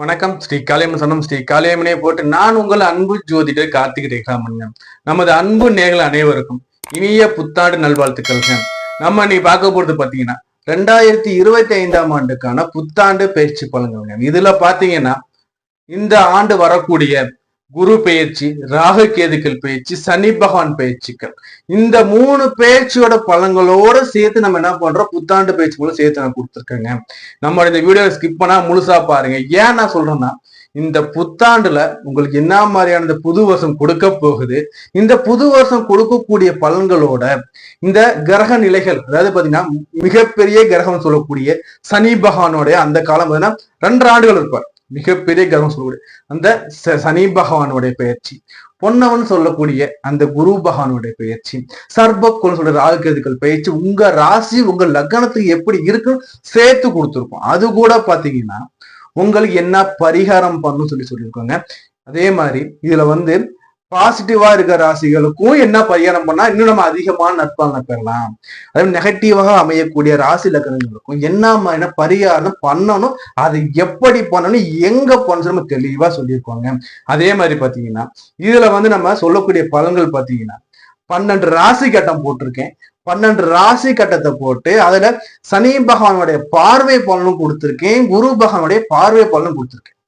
வணக்கம். ஸ்ரீ காளியம்மன் சனம் ஸ்ரீ காளியம்மனே போட்டு நான் உங்கள் அன்பு ஜோதிடர் கார்த்திகை ரேகாமணியம். நமது அன்பு நேர்கள் அனைவருக்கும் இனிய புத்தாண்டு நல்வாழ்த்துக்கள்ங்க. நம்ம நீ பார்க்க போறது பாத்தீங்கன்னா ரெண்டாயிரத்தி இருபத்தி ஐந்தாம் ஆண்டுக்கான புத்தாண்டு பயிற்சி பலன்கள்ங்க இதுல பாத்தீங்கன்னா இந்த ஆண்டு வரக்கூடிய குரு பெயர்ச்சி ராகு கேதுக்கள் பயிற்சி சனி பகவான் பயிற்சிகள். இந்த மூணு பயிற்சியோட பலன்களோட சேர்த்து நம்ம என்ன பண்றோம்? புத்தாண்டு பயிற்சி கூட சேர்த்து நான் கொடுத்துருக்கேங்க. நம்ம இந்த வீடியோ ஸ்கிப் பண்ணா முழுசா பாருங்க. ஏன் நான் சொல்றேன்னா இந்த புத்தாண்டுல உங்களுக்கு என்ன மாதிரியான இந்த புது வருஷம் கொடுக்க போகுது? இந்த புது வருஷம் கொடுக்கக்கூடிய பலன்களோட இந்த கிரக நிலைகள் அதாவது பாத்தீங்கன்னா மிகப்பெரிய கிரகம் சொல்லக்கூடிய சனி பகவானுடைய அந்த காலம் பாத்தீங்கன்னா ரெண்டு ஆண்டுகள் இருப்பார். மிகப்பெரிய கிரகம் சொல்லக்கூடிய அந்த ச- சனி பகவானுடைய பெயர்ச்சி. பொன்னவன் சொல்லக்கூடிய அந்த குரு பகவானுடைய பெயர்ச்சி. சர்பக்குள் சொல்ற ராகுகேதுக்கள் பயிற்சி உங்க ராசி உங்க லக்னத்துக்கு எப்படி இருக்குன்னு சேர்த்து கொடுத்துருக்கோம். அது கூட பாத்தீங்கன்னா உங்களுக்கு என்ன பரிகாரம் பண்ணணும் சொல்லி சொல்லியிருக்கோங்க. அதே மாதிரி இதுல வந்து பாசிட்டிவா இருக்க ராசிகளுக்கும் என்ன பரிகாரம் பண்ணா இன்னும் நம்ம அதிகமான நற்பலனை பெறலாம். அதே நெகட்டிவாக அமையக்கூடிய ராசி லக்கணங்களுக்கும் என்ன மாதிரியான பரிகாரம் பண்ணணும் அது எப்படி பண்ணணும் எங்க பண்ணணும் நம்ம தெளிவா சொல்லியிருக்கோங்க. அதே மாதிரி பாத்தீங்கன்னா இதுல வந்து நம்ம சொல்லக்கூடிய பலன்கள் பாத்தீங்கன்னா பன்னெண்டு ராசி கட்டம் போட்டிருக்கேன். பன்னெண்டு ராசி கட்டத்தை போட்டு அதுல சனி பகவானுடைய பார்வை பலனும் கொடுத்திருக்கேன் குரு பகவானுடைய பார்வை பலனும் கொடுத்திருக்கேன்.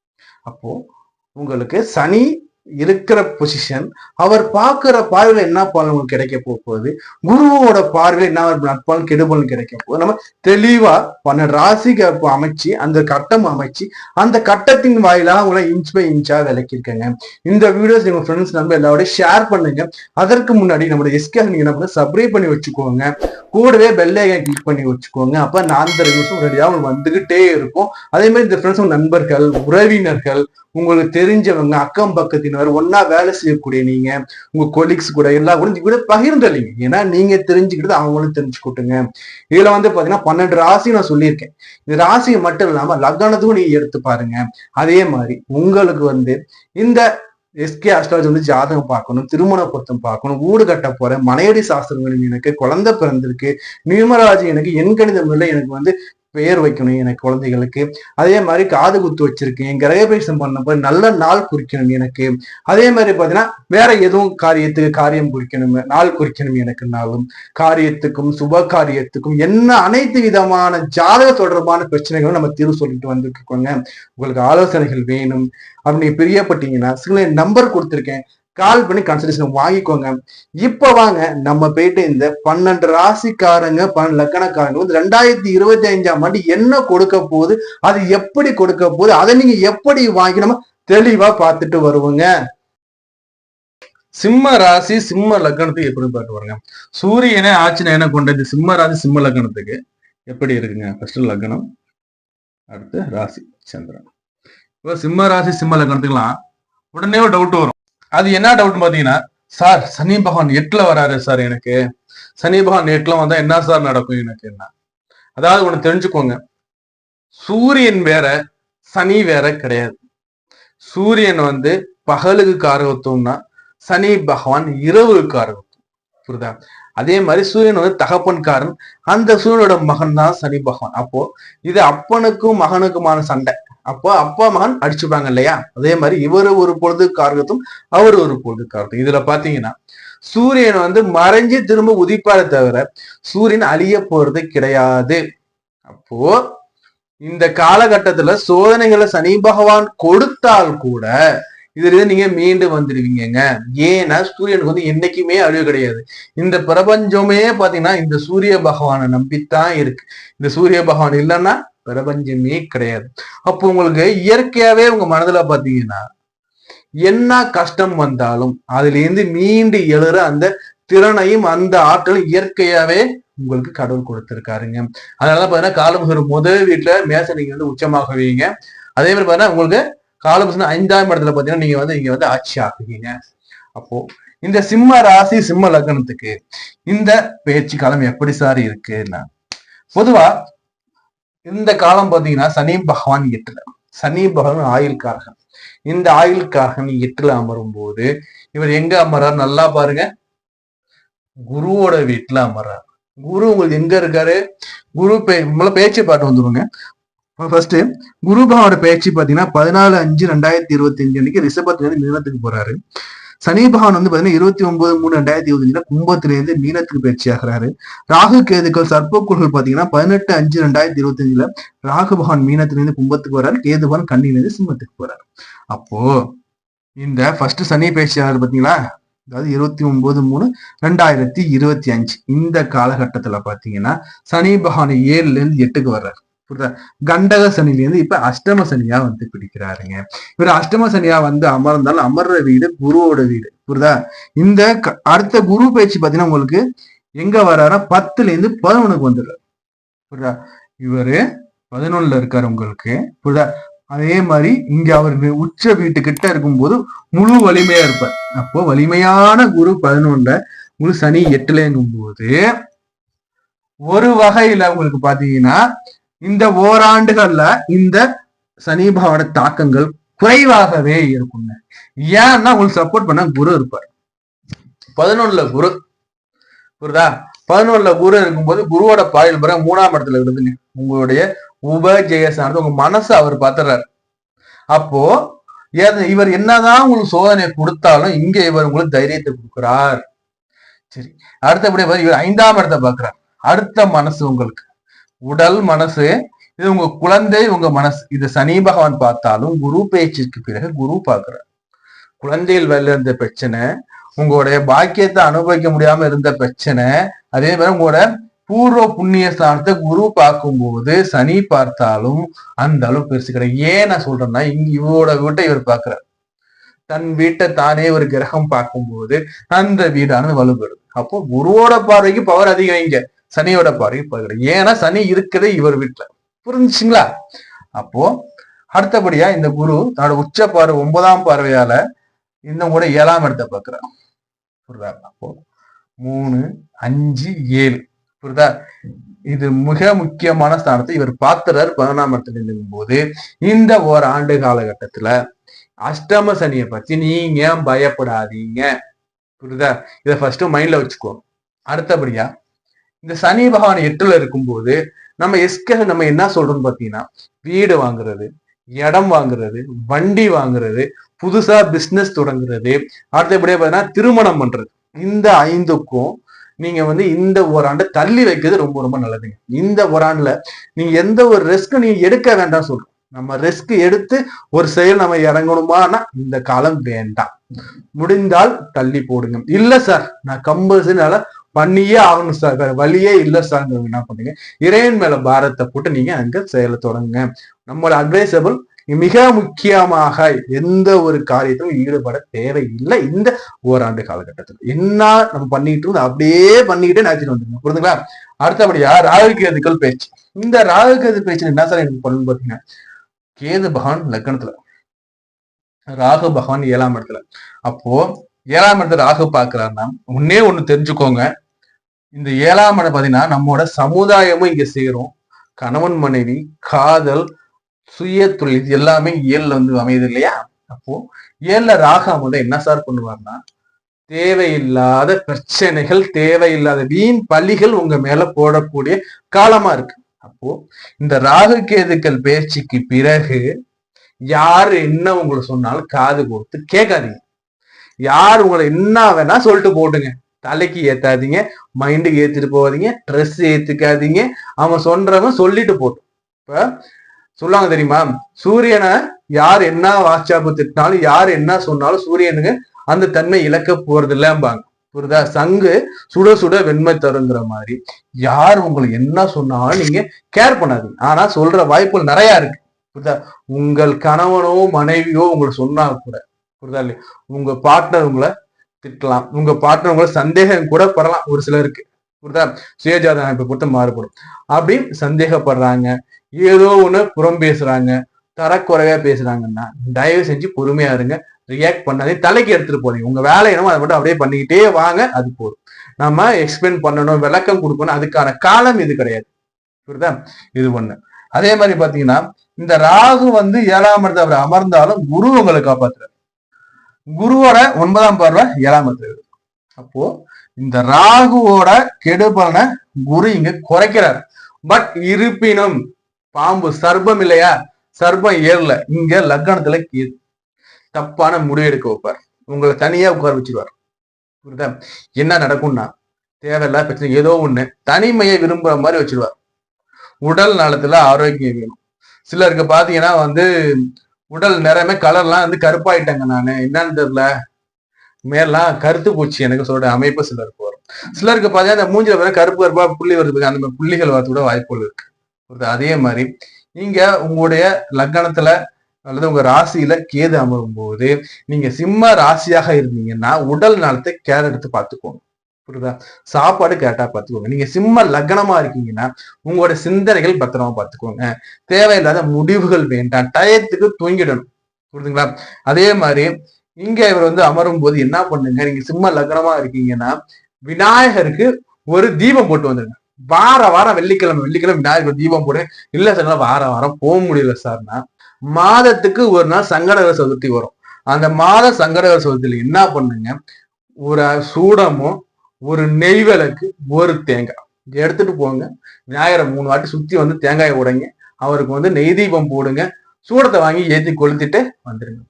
அப்போ உங்களுக்கு சனி இருக்கிற பொசிஷன் அவர் பார்க்கிற பார்வையில என்ன பலன் கிடைக்க போக போகுது? குருவோட பார்வையில என்ன நட்பாலும் நட்பலன் கெடுபலன் கிடைக்க போகுது? நம்ம தெளிவா பண்ண ராசிக்கு அமைச்சு அந்த கட்டம் அமைச்சு அந்த கட்டத்தின் வாயிலாக உங்களை இன்ச் பை இன்ச்சா விளக்கியிருக்கேங்க. இந்த வீடியோஸ் உங்க ஃப்ரெண்ட்ஸ் நம்ம எல்லாரோட ஷேர் பண்ணுங்க. அதற்கு முன்னாடி நம்மளோட எஸ்கே நீங்க என்ன பண்ண சப்ஸ்கிரைப் பண்ணி வச்சுக்கோங்க. கூடவே பெல்லையை கிளிக் பண்ணி வச்சுக்கோங்க. அப்ப நான் அந்த நியூஸும் ரெடியாக வந்துகிட்டே இருக்கும். அதே மாதிரி இந்த ஃப்ரெண்ட்ஸ் நண்பர்கள் உறவினர்கள் உங்களுக்கு தெரிஞ்சவங்க அக்கம் பக்கத்தினர் ஒன்னா வேலை செய்யக்கூடிய நீங்க உங்க கொலீக்ஸ் கூட எல்லா கூட கூட பகிர்ந்தளிங்க. ஏன்னா நீங்க தெரிஞ்சுக்கிட்டது அவங்களும் தெரிஞ்சுக்கிட்டுங்க. இதுல வந்து பாத்தீங்கன்னா பன்னெண்டு ராசி நான் சொல்லியிருக்கேன். இந்த ராசியை மட்டும் இல்லாம லக்னத்துக்கும் நீங்க எடுத்து பாருங்க. அதே மாதிரி உங்களுக்கு வந்து இந்த எஸ்கே அஸ்ட்ராலஜி வந்து ஜாதகம் பார்க்கணும் திருமண பொருத்தம் பார்க்கணும் வீடு கட்ட போறேன் மனையடி சாஸ்திரம் எனக்கு குழந்தை பிறந்திருக்கு நியூமராஜி எனக்கு எண்கணிதம் இல்லை எனக்கு வந்து பெயர் வைக்கணும் எனக்கு குழந்தைகளுக்கு. அதே மாதிரி காது குத்து வச்சிருக்கேன். கிரகபேசம் பண்ணப்போ நல்ல நாள் குறிக்கணும் எனக்கு. அதே மாதிரி பார்த்தீங்கன்னா வேற எதுவும் காரியத்துக்கு காரியம் குறிக்கணும் நாள் குறிக்கணும் எனக்குனாலும் காரியத்துக்கும் சுப காரியத்துக்கும் என்ன அனைத்து விதமான ஜாதக தொடர்பான பிரச்சனைகளும் நம்ம தீர்வு சொல்லிட்டு வந்துருக்கோங்க உங்களுக்கு ஆலோசனைகள் வேணும். அப்படி பிரியப்பட்டீங்கன்னா சில நம்பர் கொடுத்துருக்கேன். கால் பண்ணி கன்சல்டேஷன் வாங்கிக்கோங்க. இப்ப வாங்க நம்ம போயிட்டு இந்த பன்னெண்டு ராசிக்காரங்க பன்னெண்டு லக்கணக்காரங்க வந்து ரெண்டாயிரத்தி இருபத்தி அஞ்சாம் ஆண்டு என்ன கொடுக்க போகுது அது எப்படி கொடுக்க போகுது அதை நீங்க எப்படி வாங்கி நம்ம தெளிவா பார்த்துட்டு வருவோங்க. சிம்ம ராசி சிம்ம லக்னத்துக்கு எப்படி பார்த்து வருங்க? சூரியனே ஆட்சினேன என்ன கொண்டது? சிம்ம ராசி சிம்ம லக்னத்துக்கு எப்படி இருக்குங்க? ஃபர்ஸ்ட் லக்னம் அடுத்து ராசி சந்திரன். இப்போ சிம்ம ராசி சிம்ம லக்னத்துக்குலாம் உடனே ஒரு டவுட் வரும். அது என்ன டவுட் பாத்தீங்கன்னா சார் சனி பகவான் எட்டுல வராரு சார் எனக்கு. சனி பகவான் எட்டுல வந்தா என்ன சார் நடக்கும் எனக்கு என்ன? அதாவது ஒண்ணு தெரிஞ்சுக்கோங்க. சூரியன் வேற சனி வேற கிடையாது. சூரியன் வந்து பகலுக்கு காரகத்துவம்னா சனி பகவான் இரவுக்கு காரகத்துவம். புரியுதா? அதே மாதிரி சூரியன் வந்து தகப்பன்காரன். அந்த சூரியனோட மகன் தான் சனி பகவான். அப்போ இது அப்பனுக்கும் மகனுக்குமான சண்டை. அப்போ அப்பா மகன் அடிச்சுப்பாங்க இல்லையா? அதே மாதிரி இவர் ஒரு பொழுது காரகத்தும் அவர் ஒரு பொழுது காரகத்தும் இதுல பாத்தீங்கன்னா சூரியன் வந்து மறைஞ்சு திரும்ப உதிப்பாரே தவிர சூரியன் அழிய போறது கிடையாது. அப்போ இந்த காலகட்டத்துல சோதனைகளை சனி பகவான் கொடுத்தால் கூட இதுல இருந்து நீங்க மீண்டு வந்துடுவீங்க ஏன்னா சூரியனுக்கு வந்து என்னைக்குமே அழிவு கிடையாது. இந்த பிரபஞ்சமே பாத்தீங்கன்னா இந்த சூரிய பகவானை நம்பித்தான் இருக்கு. இந்த சூரிய பகவான் இல்லைன்னா பிரபஞ்சமே கிடையாது. அப்போ உங்களுக்கு இயற்கையாவே உங்க மனதுல பாத்தீங்கன்னா என்ன கஷ்டம் வந்தாலும் அதுல இருந்து மீண்டு எழுற அந்த திறனையும் அந்த ஆற்றலும் இயற்கையாவே உங்களுக்கு கடவுள் கொடுத்திருக்காருங்க. அதனால பாத்தீங்கன்னா காலமுகர் முதல் வீட்டுல மேச நீங்க வந்து உச்சமாக வைங்க அதே மாதிரி பாத்தீங்கன்னா உங்களுக்கு காலமுசன் ஐந்தாம் இடத்துல பாத்தீங்கன்னா நீங்க வந்து இங்க வந்து ஆட்சி ஆக்குவீங்க. அப்போ இந்த சிம்ம ராசி சிம்ம லக்னத்துக்கு இந்த பேச்சு காலம் எப்படி சார் இருக்குன்னா பொதுவா இந்த காலம் பாத்தீங்கன்னா சனி பகவான் எட்டுல. சனி பகவான் ஆயுள்காரகன் இந்த ஆயுள்காரகன் எட்டுல அமரும் போது இவர் எங்க அமர்றார்? நல்லா பாருங்க. குருவோட வீட்டுல அமர்றார். குரு உங்களுக்கு எங்க இருக்காரு? குரு பே பேச்சு பாட்டு வந்துருங்க. ஃபர்ஸ்ட் குரு பகவானோட பேச்சு பாத்தீங்கன்னா பதினாலு அஞ்சு ரெண்டாயிரத்தி இருபத்தி அஞ்சு அன்னைக்கு ரிஷபத்துல இருந்து போறாரு. சனி பகவான் வந்து பாத்தீங்கன்னா இருபத்தி ஒன்பது மூணு ரெண்டாயிரத்தி இருபத்தஞ்சுல கும்பத்துல இருந்து மீனத்துக்கு பயிற்சி ஆகிறாரு ராகு கேதுக்கள் சர்ப்பக்குள்கள் பாத்தீங்கன்னா பதினெட்டு அஞ்சு ரெண்டாயிரத்தி இருபத்தி அஞ்சுல ராகு பகவான் மீனத்திலிருந்து கும்பத்துக்கு வர்றாரு கேது பகவான் கண்ணிலிருந்து சிம்மத்துக்கு போறாரு. அப்போ இந்த ஃபர்ஸ்ட் சனி பயிற்சி ஆகிறாரு பாத்தீங்களா? அதாவது இருபத்தி ஒன்பது மூணு ரெண்டாயிரத்தி இருபத்தி அஞ்சு. இந்த காலகட்டத்துல பாத்தீங்கன்னா சனி பகவான் ஏழுல இருந்து எட்டுக்கு வர்றாரு. புரியுதா? கண்டக சனிலேருந்து இப்ப அஷ்டம சனியா வந்து பிடிக்கிறாருங்க. இவர் அஷ்டம சனியா வந்து அமர்ந்தாலும் அமர்ற வீடு குருவோட வீடு. புரியுதா? இந்த க- அடுத்த குரு பயிற்சி பாத்தீங்கன்னா உங்களுக்கு எங்க வர்றாரா பத்துல இருந்து பதினொன்னுக்கு வந்துடுறாரு. புரியுதா? இவரு பதினொன்னுல இருக்காரு உங்களுக்கு. புரியுதா? அதே மாதிரி இங்க அவர் உச்ச வீட்டு கிட்ட இருக்கும்போது முழு வலிமையா இருப்பார். அப்போ வலிமையான குரு பதினொன்னுல முழு சனி எட்டுலங்கும் போது ஒரு வகையில உங்களுக்கு பாத்தீங்கன்னா இந்த ஓராண்டுகள்ல இந்த சனி பகவானோட தாக்கங்கள் குறைவாகவே இருக்குங்க. ஏன்னா உங்களுக்கு சப்போர்ட் பண்ண குரு இருப்பார். பதினொன்னுல குரு. புரியுதா? பதினொன்னுல குரு இருக்கும்போது குருவோட பாயில் பிற மூணாம் இடத்துல இருக்குதுங்க. உங்களுடைய உபஜெயசானது உங்க மனசை அவர் பாத்துறாரு. அப்போ இவர் என்னதான் உங்களுக்கு சோதனை கொடுத்தாலும் இங்க இவர் உங்களுக்கு தைரியத்தை கொடுக்கிறார். சரி. அடுத்தபடி இவர் ஐந்தாம் இடத்தை பாக்குறார் அடுத்த மனசு உங்களுக்கு. உடல் மனசு இது உங்க குழந்தை உங்க மனசு. இது சனி பகவான் பார்த்தாலும் குரு பேச்சுக்கு பிறகு குரு பார்க்கிறார். குழந்தையில் வெளில இருந்த பிரச்சனை உங்களுடைய பாக்கியத்தை அனுபவிக்க முடியாம இருந்த பிரச்சனை அதே மாதிரி உங்களோட பூர்வ புண்ணிய ஸ்தானத்தை குரு பார்க்கும்போது சனி பார்த்தாலும் அந்த அளவு பெருசு கிடையாது ஏன் நான் சொல்றேன்னா இங்க இவரோட வீட்டை இவர் பார்க்கிறார். தன் வீட்டை தானே ஒரு கிரகம் பார்க்கும்போது அந்த வீடானது வலுப்பெறுது அப்போ குருவோட பார்வைக்கு பவர் அதிகம் இங்க. சனியோட பார்வை பவர் ஏன்னா சனி இருக்கிறதே இவர் வீட்டுல புரிஞ்சுச்சுங்களா? அப்போ அடுத்தபடியா இந்த குரு தன்னோட உச்ச பார்வை ஒன்பதாம் பார்வையால இந்த கூட ஏழாம் இடத்தை பார்க்கிறார். புரியுதா? அப்போ மூணு அஞ்சு ஏழு. புரியுதா? இது மிக முக்கியமான ஸ்தானத்தை இவர் பார்த்துறாரு பதினாம் இடத்துல நிற்கும் போது இந்த ஒரு ஆண்டு காலகட்டத்துல அஷ்டம சனியை பத்தி நீங்க பயப்படாதீங்க. புரியுதா? இதை ஃபர்ஸ்ட் மைண்ட்ல வச்சுக்கோ. அடுத்தபடியா இந்த சனி பகவான் எட்டுல இருக்கும்போது நம்ம எஸ்க நம்ம என்ன சொல்றோம்னு பாத்தீங்கன்னா வீடு வாங்குறது இடம் வாங்குறது வண்டி வாங்குறது புதுசா பிசினஸ் தொடங்குறது அடுத்தபடியா பார்த்தீங்கன்னா திருமணம் பண்றது. இந்த ஐந்துக்கும் நீங்க வந்து இந்த ஓராண்டை தள்ளி வைக்கிறது ரொம்ப ரொம்ப நல்லதுங்க. இந்த ஓராண்டுல நீங்க எந்த ஒரு ரிஸ்க் நீங்க எடுக்க வேண்டாம் சொல்றோம். நம்ம ரிஸ்க் எடுத்து ஒரு செயல் நம்ம இறங்கணுமானா இந்த காலம் வேண்டாம். முடிந்தால் தள்ளி போடுங்க. இல்ல சார் நான் கம்பல்சரினால பண்ணியே ஆகணும் சார் வேற வழியே இல்லை சார் என்ன பண்ணுங்க? இறைவன் மேல பாரத்தை போட்டு நீங்க அங்க செயலை தொடங்குங்க. நம்மளோட அட்வைசபிள் மிக முக்கியமாக எந்த ஒரு காரியத்திலும் ஈடுபட தேவையில்லை இந்த ஓராண்டு காலகட்டத்தில். என்ன நம்ம பண்ணிட்டு இருந்தோம் அப்படியே பண்ணிக்கிட்டே நினைச்சிட்டு வந்துருங்க புரியுதுங்களா அடுத்தபடியா ராகுகேதுக்கள் பேச்சு. இந்த ராகுகேது பேச்சு என்ன சார் எனக்கு பண்ணணும் பாத்தீங்கன்னா கேது பகவான் லக்னத்துல. ராகு பகவான் ஏழாம் இடத்துல. அப்போ ஏழாம் இடத்துல ராகு பாக்குறாருன்னா ஒன்னே ஒண்ணு தெரிஞ்சுக்கோங்க. இந்த ஏழாம் இடம் பார்த்தீங்கன்னா நம்மோட சமுதாயமும் இங்க சேரும். கணவன் மனைவி காதல் சுய தொழில் இது எல்லாமே ஏழுல வந்து அமையுது இல்லையா? அப்போ ஏழுல ராகு அமர்ந்தா என்ன சார் பண்ணுவார்னா தேவையில்லாத பிரச்சனைகள் தேவையில்லாத வீண் பள்ளிகள் உங்க மேல போடக்கூடிய காலமா இருக்கு. அப்போ இந்த ராகு கேதுக்கள் பேச்சுக்கு பிறகு யார் என்ன உங்களை சொன்னாலும் காது கொடுத்து கேட்காதீங்க. யார் உங்களை என்ன வேணா சொல்லிட்டு போட்டுங்க. தலைக்கு ஏத்தாதீங்க மைண்டுக்கு ஏத்திட்டு போகாதீங்க ட்ரெஸ் ஏத்துக்காதீங்க. அவன் சொல்றவன் சொல்லிட்டு போட்டோம். இப்ப சொல்லுவாங்க தெரியுமா? சூரியனை யார் என்ன வாட்சாப்பு திட்டினாலும் யார் என்ன சொன்னாலும் சூரியனுக்கு அந்த தன்மை இழக்க போறது இல்லம்பாங்க புரியுதா? சங்கு சுட சுட வெண்மை தருங்கிற மாதிரி. யார் உங்களுக்கு என்ன சொன்னாலும் நீங்க கேர் பண்ணாதீங்க. ஆனா சொல்ற வாய்ப்புகள் நிறைய இருக்கு. புரியுதா? உங்கள் கணவனோ மனைவியோ உங்களுக்கு சொன்னா கூட புரியுதா இல்லையா? உங்க பார்ட்னர் உங்களை திட்டலாம். உங்க பார்ட்னர் உங்களை சந்தேகம் கூட படலாம். ஒரு சிலருக்கு. புரியுதா? சுயஜாத அமைப்பை பொறுத்து மாறுபடும். அப்படி சந்தேகப்படுறாங்க. ஏதோ ஒண்ணு புறம் பேசுறாங்க. தரக்குறையா பேசுறாங்கன்னா தயவு செஞ்சு பொறுமையா இருங்க. ரியாக்ட் பண்ணாதே தலைக்கு எடுத்துட்டு போறீங்க. உங்க வேலை என்னமோ அதை மட்டும் அப்படியே பண்ணிக்கிட்டே வாங்க. அது போதும். நம்ம எக்ஸ்பிளைன் பண்ணணும் விளக்கம் கொடுக்கணும். அதுக்கான காலம் இது கிடையாது. புரியுதா? இது ஒண்ணு. அதே மாதிரி பாத்தீங்கன்னா இந்த ராகு வந்து ஏழாம் இடத்துல அவர் அமர்ந்தாலும் குரு உங்களை காப்பாத்துறாரு. குருவோட ஒன்பதாம் பார்வை ஏழாம் இடத்துல அப்போ இந்த ராகுவோட கெடுபலனை குரு இங்க குறைக்கிறார். பட் இருப்பினும் பாம்பு சர்ப்பம் இல்லையா? சர்ப்பம் ஏறல. இங்க லக்னத்துல தப்பான முடிவு எடுக்க வைப்பார். உங்களை தனியா உட்கார வச்சிருவார். புரியுதா? என்ன நடக்கும்னா தேவையில்லாத பிரச்சனை ஏதோ ஒண்ணு தனிமையை விரும்புற மாதிரி வச்சிருவார். உடல் நலத்துல ஆரோக்கியம் வேணும். சிலருக்கு பாத்தீங்கன்னா வந்து உடல் நிறமே கலர்லாம் வந்து கருப்பாயிட்டாங்க நான். என்னன்னு தெரியல. மேலாம் கருத்து பூச்சி எனக்கு சொல்ற அமைப்பு சிலருக்கு வரும். சிலருக்கு பார்த்தீங்கன்னா அந்த மூஞ்சில வேற கருப்பு கருப்பா புள்ளி வருது அந்த மாதிரி புள்ளிகள் வரது கூட வாய்ப்புகள் இருக்கு. அதே மாதிரி நீங்க உங்களுடைய லக்னத்துல அல்லது உங்க ராசியில கேது அமரும் போது நீங்க சிம்ம ராசியாக இருந்தீங்கன்னா உடல் நலத்தை கேர் எடுத்து பார்த்துக்கோங்க. புரியுதா? சாப்பாடு கரெக்டா பார்த்துக்கோங்க. நீங்க சிம்ம லக்னமா இருக்கீங்கன்னா உங்களோட சிந்தனைகள் பத்திரமா பார்த்துக்கோங்க. தேவையில்லாத முடிவுகள் வேண்டாம். டயத்துக்கு தூங்கிடணும். புரியுதுங்களா? அதே மாதிரி இங்க இவர் வந்து அமரும் போது என்ன பண்ணுங்க? நீங்க சிம்ம லக்னமா இருக்கீங்கன்னா விநாயகருக்கு ஒரு தீபம் போட்டு வந்துடுங்க வார வாரம் வெள்ளிக்கிழமை வெள்ளிக்கிழமை விநாயகர் தீபம் போடு. இல்ல சார் வார வாரம் போக முடியல சார்னா மாதத்துக்கு ஒரு நாள் சங்கடகர சதுர்த்தி வரும். அந்த மாத சங்கடகர சதுர்த்தியில என்ன பண்ணுங்க? ஒரு சூடமும் ஒரு நெய் விளக்கு ஒரு தேங்காய். எடுத்துட்டு போங்க. விநாயகரை மூணு வாட்டி சுத்தி வந்து தேங்காயை உடைங்க. அவருக்கு வந்து நெய் தீபம் போடுங்க. சூடத்தை வாங்கி ஏத்தி கொளுத்திட்டு வந்துருங்க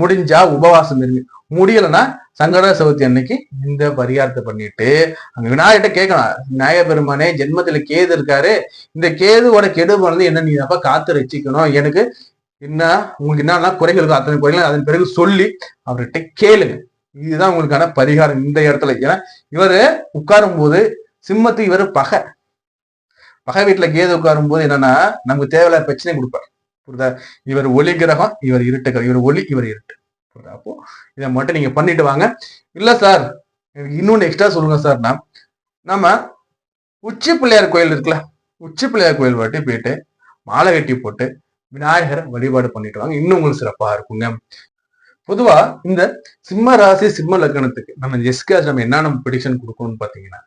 முடிஞ்சா உபவாசம் இருங்க. முடியலைன்னா சங்கட சதுர்த்தி அன்னைக்கு இந்த பரிகாரத்தை பண்ணிட்டு அங்க விநாயகர்கிட்ட கேட்கலாம். விநாயகர் பெருமானே ஜென்மத்துல கேது இருக்காரு. இந்த கேதுவோட கெடு வந்து என்ன நீ அப்ப காத்து ரசிக்கணும் எனக்கு என்ன உங்களுக்கு என்னென்ன குறைகள் இருக்கோ அத்தனை குறைகள் அதன் பிறகு சொல்லி அவர்கிட்ட கேளுங்க. இதுதான் உங்களுக்கான பரிகாரம் இந்த இடத்துல. ஏன்னா இவரு உட்காரும் போது சிம்மத்துக்கு இவரு பகை. பகை வீட்டுல கேது உட்காரும் போது என்னன்னா நமக்கு தேவையில்லாத பிரச்சனை கொடுப்பார். புரியுதா? இவர் ஒளி கிரகம் இவர் இருட்டு கிரகம். இவர் ஒளி இவர் இருட்டு. புரியுதா? அப்போ இதை மட்டும் நீங்க பண்ணிட்டு வாங்க. இல்ல சார் எனக்கு இன்னொன்னு எக்ஸ்ட்ரா சொல்லுங்க சார்னா நம்ம உச்சி பிள்ளையார் கோயில் இருக்குல்ல உச்சி பிள்ளையார் கோயில் வாட்டி போயிட்டு மாலை கட்டி போட்டு விநாயகரை வழிபாடு பண்ணிட்டு வாங்க. இன்னும் உங்களுக்கு சிறப்பா இருக்குங்க. பொதுவா இந்த சிம்ம ராசி சிம்ம லக்னத்துக்கு நம்ம எஸ்கேஸ் நம்ம என்னென்ன நம்ம ப்ரிடிக்ஷன் கொடுக்கணும்னு பாத்தீங்கன்னா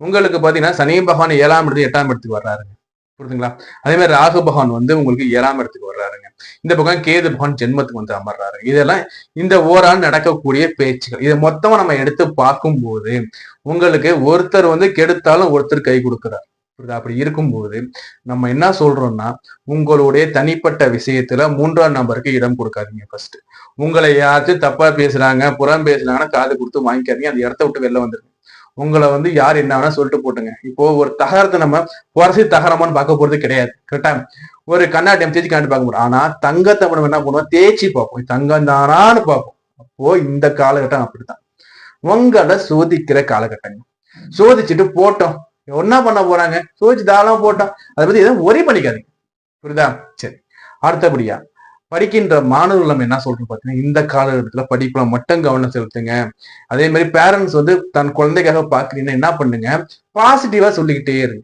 உங்களுக்கு பாத்தீங்கன்னா சனி பகவான் ஏழாம் இடத்துக்கு எட்டாம் இடத்துக்கு வர்றாருங்க. புரியுதுங்களா? அதே மாதிரி ராகு பகவான் வந்து உங்களுக்கு ஏழாம் இடத்துக்கு வர்றாருங்க. இந்த பக்கம் கேது பகவான் ஜென்மத்துக்கு வந்து அமர்றாரு. இதெல்லாம் இந்த ஓரால் நடக்கக்கூடிய பேச்சுகள். இதை மொத்தமா நம்ம எடுத்து பார்க்கும்போது உங்களுக்கு ஒருத்தர் வந்து கெடுத்தாலும் ஒருத்தர் கை கொடுக்குறார். புரியுதா அப்படி இருக்கும்போது நம்ம என்ன சொல்றோம்னா உங்களுடைய தனிப்பட்ட விஷயத்துல மூன்றாம் நபருக்கு இடம் கொடுக்காதீங்க ஃபர்ஸ்ட் உங்களை யாராச்சும் தப்பா பேசுறாங்க புறம் பேசுறாங்கன்னா காது கொடுத்து வாங்கிக்காதீங்க. அந்த இடத்த விட்டு வெளில வந்துருங்க. உங்களை வந்து யார் என்ன வேணா சொல்லிட்டு போட்டுங்க. இப்போ ஒரு தகரத்தை நம்ம குறைச்சி தகரமான்னு பார்க்க போறது கிடையாது. கரெக்டா ஒரு கண்ணாடி தேய்ச்சி கண்ணாடி பார்க்க முடியும் ஆனா தங்கத்தை நம்ம என்ன பண்ணுவோம்? தேய்ச்சி பார்ப்போம். தங்கம் தானான்னு பார்ப்போம். அப்போ இந்த காலகட்டம் அப்படித்தான். உங்களை சோதிக்கிற காலகட்டங்க சோதிச்சுட்டு போட்டோம். ஒன்னா பண்ண போறாங்க? சோதிச்சு தாராளமா போட்டான் அதை பத்தி எதுவும் ஒரே பண்ணிக்காதீங்க. புரியுதா? சரி. அடுத்தபடியா படிக்கின்ற மாணவர்கள் நம்ம என்ன சொல்றோம் பார்த்தீங்கன்னா இந்த காலகட்டத்துல படிப்புல மட்டும் கவனம் செலுத்துங்க. அதே மாதிரி பேரண்ட்ஸ் வந்து தன் குழந்தைக்காக பாக்குறீங்கன்னா என்ன பண்ணுங்க? பாசிட்டிவா சொல்லிக்கிட்டே இருங்க.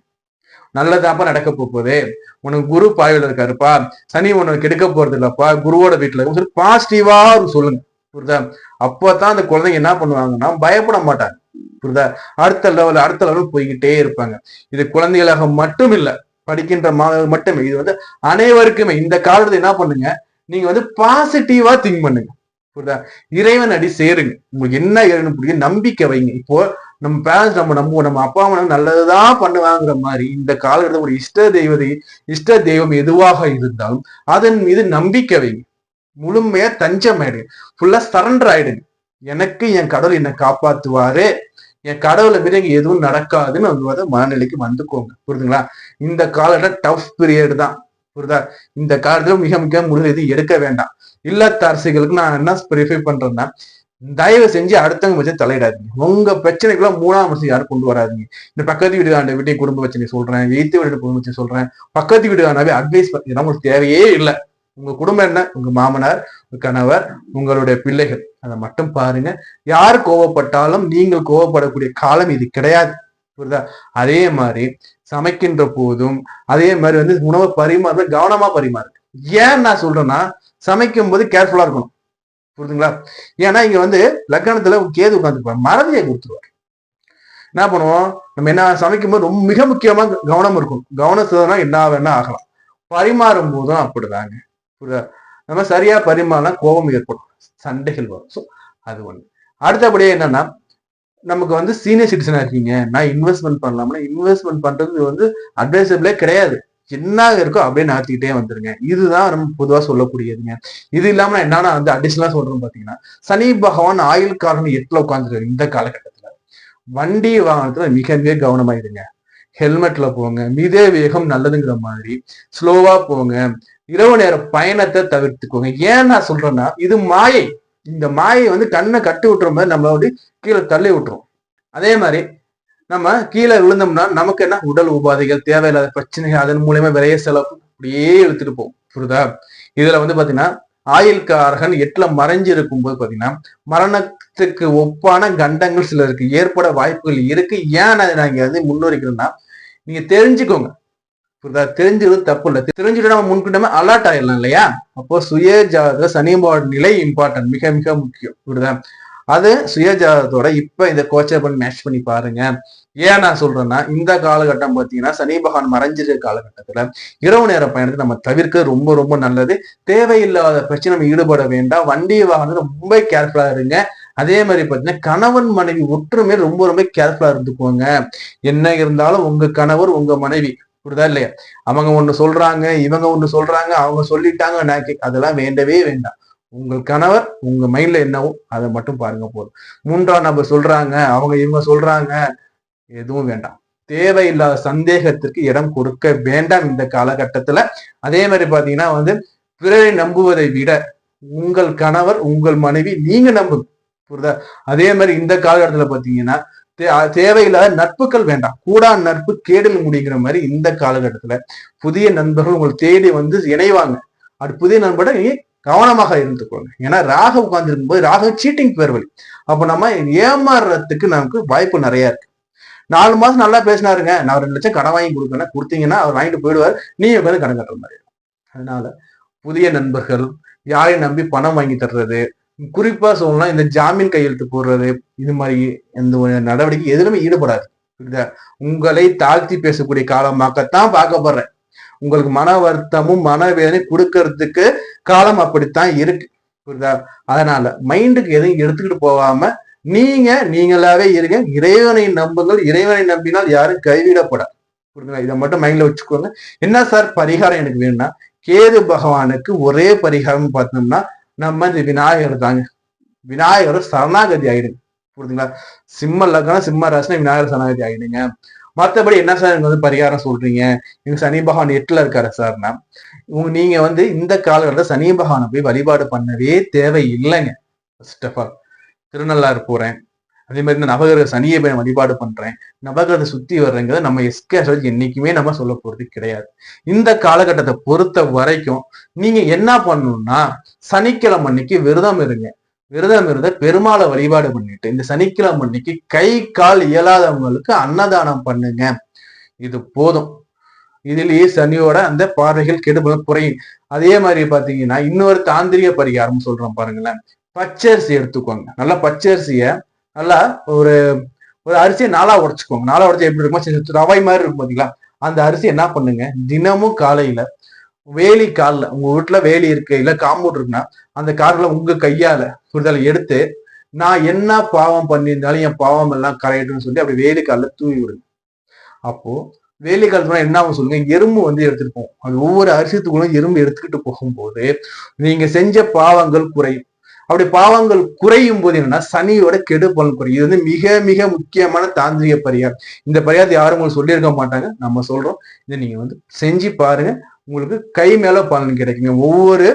நல்லதாப்பா நடக்க போகுது. உனக்கு குரு பாய்வில் இருக்காருப்பா. சனி உனக்கு கெடுக்க போறது இல்லப்பா. குருவோட வீட்டுல இருக்கு சொல்லி பாசிட்டிவா சொல்லுங்க. புரியுதா? அப்பதான் அந்த குழந்தைங்க என்ன பண்ணுவாங்கன்னா பயப்பட மாட்டாங்க. புரியுதா அடுத்த லெவல் அடுத்த லெவல் போய்கிட்டே இருப்பாங்க. இது குழந்தைகளாக மட்டும் இல்லை படிக்கின்ற மாணவர்கள் மட்டுமே. இது வந்து அனைவருக்குமே இந்த காலத்தை என்ன பண்ணுங்க? நீங்க வந்து பாசிட்டிவா திங்க் பண்ணுங்க. புரியுதா இறைவன் அடி சேருங்க. உங்களுக்கு என்ன இறைவன் பிடிக்கும் நம்பிக்கை வைங்க. இப்போ நம்ம பேரண்ட்ஸ் நம்ம நம்ம நம்ம அப்பா அம்மா நல்லதுதான் பண்ணுவாங்கிற மாதிரி இந்த காலகட்டத்தில் ஒரு இஷ்ட தெய்வதை இஷ்ட தெய்வம் எதுவாக இருந்தாலும் அதன் மீது நம்பிக்கை வைங்க. முழுமையா தஞ்சம் ஆயிடுங்க ஃபுல்லா சரண்டர் ஆயிடுங்க. எனக்கு என் கடவுள் என்னை காப்பாத்துவாரு. என் கடவுளை மீறி இங்க எதுவும் நடக்காதுன்னு வந்து மனநிலைக்கு வந்துக்கோங்க. புரியுதுங்களா? இந்த காலகட்டம் டஃப் பீரியட் தான். புரியுதா? இந்த காலத்துல மிக மிக முடிவு எதுவும் எடுக்க வேண்டாம். இல்லத்தரசிகளுக்கு நான் என்ன ப்ரிஃபை பண்றேன்னா தயவு செஞ்சு அடுத்தவங்க பட்சம் தலையிடாதீங்க. உங்க பிரச்சனைக்குலாம் மூணாம் வருஷம் யாரும் கொண்டு வராதீங்க. இந்த பக்கத்து வீடு வீட்டை வீட்டையும் குடும்ப பிரச்சனை சொல்றேன் எய்த்து வீடு குடும்ப பிரச்சனை சொல்றேன். பக்கத்து வீடு அட்வைஸ் இதெல்லாம் உங்களுக்கு தேவையே இல்லை. உங்க குடும்பம் என்ன? உங்க மாமனார் கணவர் உங்களுடைய பிள்ளைகள். அதை மட்டும் பாருங்க. யார் கோவப்பட்டாலும் நீங்கள் கோவப்படக்கூடிய காலம் இது கிடையாது. புரியுதா? அதே மாதிரி சமைக்கின்ற போதும் அதே மாதிரி வந்து உணவை பரிமாற கவனமா பரிமாறு ஏன் நான் சொல்றேன்னா சமைக்கும் போது கேர்ஃபுல்லா இருக்கணும். புரியுதுங்களா? ஏன்னா இங்க வந்து லக்கணத்துல கேது உட்காந்துருப்பாரு மறதியை கொடுத்துருவார். என்ன பண்ணுவோம்? நம்ம என்ன சமைக்கும் போது ரொம்ப மிக முக்கியமா கவனம் இருக்கும் கவனத்துலனா என்ன வேணா ஆகலாம். பரிமாறும் போதும் அப்படிதாங்க. புரியுதா? நம்ம சரியா பரிமாறினா கோபம் ஏற்படும். சண்டைகள் வரும். ஸோ அது ஒண்ணு. அடுத்தபடியே என்னன்னா நமக்கு வந்து சீனியர் சிட்டிசனா இருக்கீங்க. நான் இன்வெஸ்ட்மெண்ட் பண்ணலாம்னா இன்வெஸ்ட்மெண்ட் பண்றது வந்து அட்வைசபிளே கிடையாது. என்ன இருக்கோ அப்படியே நடத்திக்கிட்டே வந்துருங்க. இதுதான் நம்ம பொதுவா சொல்லக்கூடியதுங்க. இது இல்லாம நான் என்னன்னா வந்து அடிஷனலா சொல்றோம் பாத்தீங்கன்னா சனி பகவான் ஆயுள் காரணம் எட்டுல உட்காந்துருக்காரு இந்த காலகட்டத்துல. வண்டி வாகனத்துல மிக மிக கவனமா இருங்க. ஹெல்மெட்ல போங்க. மிதே வேகம் நல்லதுங்கிற மாதிரி. ஸ்லோவா போங்க. இரவு நேர பயணத்தை தவிர்த்துக்கோங்க. ஏன் நான் சொல்றேன்னா இது மாயை. இந்த மாயை வந்து கண்ணை கட்டி விட்டுற மாதிரி நம்மள வந்து கீழே தள்ளி விட்டுரும். அதே மாதிரி நம்ம கீழே விழுந்தோம்னா நமக்கு என்ன? உடல் உபாதைகள் தேவையில்லாத பிரச்சனைகள் அதன் மூலியமா விரைய செலவு அப்படியே இழுத்துட்டு போகும். புரியுதா? இதுல வந்து பாத்தீங்கன்னா ஆயுள்காரகன் எட்டுல மறைஞ்சு இருக்கும்போது பாத்தீங்கன்னா மரணத்துக்கு ஒப்பான கண்டங்கள் சிலருக்கு ஏற்பட வாய்ப்புகள் இருக்கு. ஏன் அதை நான் இங்க வந்து முன்னுரைக்கிறேன்னா நீங்க தெரிஞ்சுக்கோங்க. தெரிஞ்சது தப்பு இல்லை தெரிஞ்சுட்டு நம்ம முன்கிட்டமே அலர்ட் ஆயிடலாம் இல்லையா? அப்போ சுய ஜாதக சனிபாடு நிலை இம்பார்ட்டன்ட் மிக மிக முக்கியம். இப்படிதான் அது சுயஜாதத்தோட இப்ப இந்த கோச்சர் பண்ணி மேட்ச் பண்ணி பாருங்க. ஏன் நான் சொல்றேன்னா இந்த காலகட்டம் பார்த்தீங்கன்னா சனி பகவான் மறைஞ்சிருக்க காலகட்டத்துல இரவு நேர பயணத்தை நம்ம தவிர்க்க ரொம்ப ரொம்ப நல்லது. தேவையில்லாத பிரச்சனை நம்ம ஈடுபட வேண்டாம். வண்டி வாகனம் ரொம்ப கேர்ஃபுல்லா இருங்க. அதே மாதிரி பார்த்தீங்கன்னா கணவன் மனைவி ஒற்றுமை ரொம்ப ரொம்ப கேர்ஃபுல்லா இருந்துக்கோங்க. என்ன இருந்தாலும் உங்க கணவர் உங்க மனைவி புரிதா இல்லையா? அவங்க ஒண்ணு சொல்றாங்க இவங்க ஒண்ணு சொல்றாங்க அவங்க சொல்லிட்டாங்க நான் அதெல்லாம் வேண்டவே வேண்டாம். உங்கள் கணவர் உங்க மைண்ட்ல என்னவோ அதை மட்டும் பாருங்க போதும். மூன்றாம் நபர் சொல்றாங்க அவங்க இவங்க சொல்றாங்க எதுவும் வேண்டாம். தேவையில்லாத சந்தேகத்திற்கு இடம் கொடுக்க வேண்டாம் இந்த காலகட்டத்துல. அதே மாதிரி பாத்தீங்கன்னா வந்து பிறரை நம்புவதை விட உங்கள் கணவர் உங்கள் மனைவி நீங்க நம்புங்க. புரியுதா? அதே மாதிரி இந்த காலகட்டத்துல பாத்தீங்கன்னா தேவையில்லாத நட்புகள் வேண்டாம். கூடா நட்பு கேடில் முடிங்கிற மாதிரி இந்த காலகட்டத்துல புதிய நண்பர்கள் உங்களை தேடி வந்து இணைவாங்க. அது புதிய நண்பரை நீ கவனமாக இருந்துக்கோங்க. ஏன்னா ராக உட்கார்ந்துருக்கும் போது ராக சீட்டிங் பேர் வழி. அப்ப நம்ம ஏமாறுறதுக்கு நமக்கு வாய்ப்பு நிறைய இருக்கு. நாலு மாசம் நல்லா பேசினாருங்க. நான் ரெண்டு லட்சம் கடன் வாங்கி கொடுக்கணும் கொடுத்தீங்கன்னா அவர் வாங்கிட்டு போயிடுவார். நீ உட்காந்து கடன் கட்டுற மாதிரி அதனால புதிய நண்பர்கள் யாரையும் நம்பி பணம் வாங்கி தர்றது குறிப்பா சொல்லலாம் இந்த ஜாமீன் கையெழுத்து போடுறது இது மாதிரி எந்த ஒரு நடவடிக்கை எதுலுமே ஈடுபடாது புரியுதா? உங்களை தாழ்த்தி பேசக்கூடிய காலமாகத்தான் பார்க்கப்படுறேன் உங்களுக்கு மன வருத்தமும் மனவேதனை கொடுக்கறதுக்கு காலம் அப்படித்தான் இருக்கு புரியுதா? அதனால மைண்டுக்கு எதையும் எடுத்துக்கிட்டு போகாம நீங்க நீங்களாவே இருங்க. இறைவனை நம்புங்கள். இறைவனை நம்பினால் யாரும் கைவிடப்படாது புரியுதுங்களா? இதை மட்டும் மைண்ட்ல வச்சுக்கோங்க. என்ன சார் பரிகாரம் எனக்கு வேணும்னா கேது பகவானுக்கு ஒரே பரிகாரம் பார்த்தோம்னா நம்ம இந்த விநாயகர் தாங்க. விநாயகர் சரணாகதி ஆயிடுங்க புரியுதுங்களா? சிம்ம லக்னம் சிம்ம ராசினா விநாயகர் சரணாகதி ஆயிடுங்க. மற்றபடி என்ன சார் எனக்கு வந்து பரிகாரம் சொல்றீங்க? எங்க சனி பகவான் எட்டுல இருக்காரு சார்னா உங்க நீங்க வந்து இந்த காலகட்டத்தில் சனி பகவானை போய் வழிபாடு பண்ணவே தேவை இல்லைங்க ஃபர்ஸ்ட் ஆஃப் ஆல் திருநள்ளாறு போறேன். அதே மாதிரி இந்த நவகிரக சனியை போய் நான் வழிபாடு பண்றேன். நவகிரகத்தை சுத்தி வர்றேங்கிறத நம்ம எஸ்கே என்னைக்குமே நம்ம சொல்ல போறது கிடையாது. இந்த காலகட்டத்தை பொறுத்த வரைக்கும் நீங்க என்ன பண்ணணும்னா சனிக்கிழமை அன்னைக்கு விரதம் இருங்க. விரதம் இருந்த பெருமாளை வழிபாடு பண்ணிட்டு இந்த சனிக்கிழமை அன்னைக்கு கை கால் இயலாதவங்களுக்கு அன்னதானம் பண்ணுங்க. இது போதும். இதுலயே சனியோட அந்த பார்வைகள் கெடுபல குறையும். அதே மாதிரி பாத்தீங்கன்னா இன்னொரு தாந்திரிக பரிகாரம் சொல்றோம் பாருங்களேன். பச்சரிசி எடுத்துக்கோங்க. நல்லா பச்சரிசிய நல்லா ஒரு ஒரு அரிசியை நாளா உடச்சுக்கோங்க. நாளா உடச்சு எப்படி இருக்குமோ? சின்ன ரவாய் மாதிரி இருக்கும் பாத்தீங்களா? அந்த அரிசி என்ன பண்ணுங்க? தினமும் காலையில வேலி காலில் உங்க வீட்டுல வேலி இருக்கு இல்ல காம்பவுண்ட் இருக்குன்னா அந்த காலில் உங்க கையால புரிதலை எடுத்து நான் என்ன பாவம் பண்ணியிருந்தாலும் என் பாவம் எல்லாம் கரையட்டும்னு சொல்லி அப்படி வேலி காலில் தூவி விடுங்க. அப்போ வேலி காலத்துல என்ன ஆகும் சொல்லுங்க? எறும்பு வந்து எடுத்துட்டு போகும். அது ஒவ்வொரு அரிசித்துக்குள்ளும் எறும்பு எடுத்துக்கிட்டு போகும்போது நீங்க செஞ்ச பாவங்கள் குறையும். அப்படி பாவங்கள் குறையும் போது என்னன்னா சனியோட கெடு பலன் குறையும். இது வந்து மிக மிக முக்கியமான தாந்திரிக பரிகார் இந்த பரிகாரத்தை யாரும் உங்களுக்கு சொல்லியிருக்க மாட்டாங்க. நம்ம சொல்றோம். இதை நீங்க வந்து செஞ்சு பாருங்க. உங்களுக்கு கை மேல பலன் கிடைக்குங்க. ஒவ்வொரு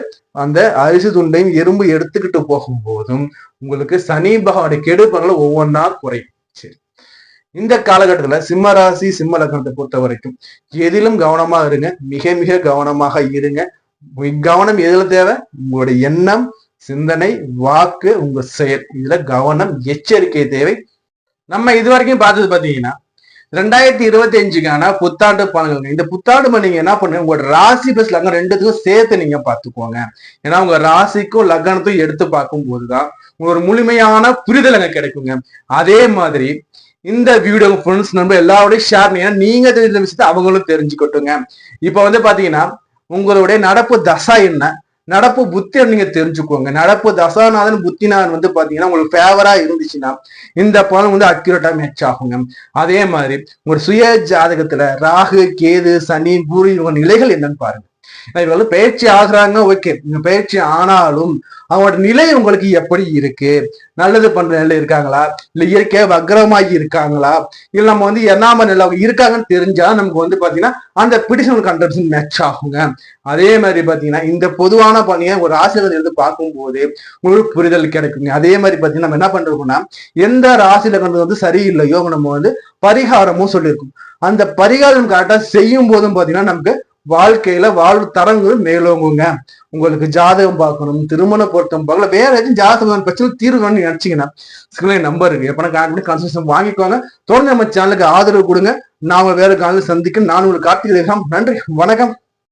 அந்த அரிசி துண்டையும் எறும்பு எடுத்துக்கிட்டு போகும்போதும் உங்களுக்கு சனி பகவானுடைய கெடு பலன்கள் ஒவ்வொன்றா குறையும். சரி. இந்த காலகட்டத்துல சிம்ம ராசி சிம்ம லக்னத்தை பொறுத்த வரைக்கும் எதிலும் கவனமா இருங்க. மிக மிக கவனமாக இருங்க. கவனம் எதுல தேவை? உங்களுடைய எண்ணம் சிந்தனை வாக்கு உங்க செயல். இதுல கவனம் எச்சரிக்கை தேவை. நம்ம இது வரைக்கும் பார்த்தது பாத்தீங்கன்னா ரெண்டாயிரத்தி இருபத்தி அஞ்சுக்கான புத்தாண்டு பலன்கள். இந்த புத்தாண்டு பலன் நீங்க என்ன பண்ணுங்க உங்களோட ராசி பிளஸ் லக்னம் ரெண்டுத்துக்கும் சேர்த்து நீங்க பார்த்துக்கோங்க. ஏன்னா உங்க ராசிக்கும் லக்னத்தையும் எடுத்து பார்க்கும் போதுதான் உங்களுக்கு ஒரு முழுமையான புரிதல் அங்க கிடைக்குங்க. அதே மாதிரி இந்த வீடியோ ஃப்ரெண்ட்ஸ் நம்ம எல்லாரோடையும் ஷேர் பண்ணி நீங்க தெரிஞ்ச விஷயத்தை அவங்களும் தெரிஞ்சுக்கட்டுங்க. இப்ப வந்து பாத்தீங்கன்னா உங்களுடைய நடப்பு தசா என்ன? நடப்பு புத்தியை நீங்க தெரிஞ்சுக்கோங்க. நடப்பு தசாநாதன் புத்திநாதன் வந்து பாத்தீங்கன்னா உங்களுக்கு ஃபேவரா இருந்துச்சுன்னா இந்த பலன் வந்து அக்யூரேட்டா மேட்ச் ஆகுங்க. அதே மாதிரி உங்க சுய ஜாதகத்துல ராகு கேது சனி குரு இவங்க நிலைகள் என்னன்னு பாருங்க. இவங்க வந்து பயிற்சி ஆகுறாங்க ஓகே பயிற்சி ஆனாலும் அவங்களோட நிலை உங்களுக்கு எப்படி இருக்கு? நல்லது பண்ற நிலை இருக்காங்களா? இல்ல இயற்கையா வக்ரமாகி இருக்காங்களா? இல்ல நம்ம வந்து எண்ணாம நிலை அவங்க இருக்காங்கன்னு தெரிஞ்சா நமக்கு வந்து பாத்தீங்கன்னா அந்த பிடிஷனல் கண்டர்ஷன் மேட்ச் ஆகுங்க. அதே மாதிரி பாத்தீங்கன்னா இந்த பொதுவான பணியை ஒரு ஆசிரியர் இருந்து பார்க்கும்போது உங்களுக்கு புரிதல் கிடைக்குங்க. அதே மாதிரி பாத்தீங்கன்னா நம்ம என்ன பண்றோம்னா எந்த ராசியில கண்டது வந்து சரியில்லையோ நம்ம வந்து பரிகாரமும் சொல்லியிருக்கோம். அந்த பரிகாரம் கரெக்டா செய்யும் போதும் பாத்தீங்கன்னா நமக்கு வாழ்க்கையில வாழ்வு தரங்கள் மேலோங்குங்க. உங்களுக்கு ஜாதகம் பார்க்கணும் திருமண பொருத்தம் பார்க்கல வேற ஏதாச்சும் ஜாதகம் பிரச்சனை தீர்வுன்னு நினைச்சீங்கன்னா ஸ்கிரீன் நம்பர் இருக்கு. எப்பனா கால் பண்ணி கன்சல்டேஷன் வாங்கிக்கோங்க. தொடர்ந்து நம்ம சேனலுக்கு ஆதரவு கொடுங்க. நாம வேற காலையில் சந்திக்க நான் உங்களுக்கு கார்த்திகை நன்றி. வணக்கம்.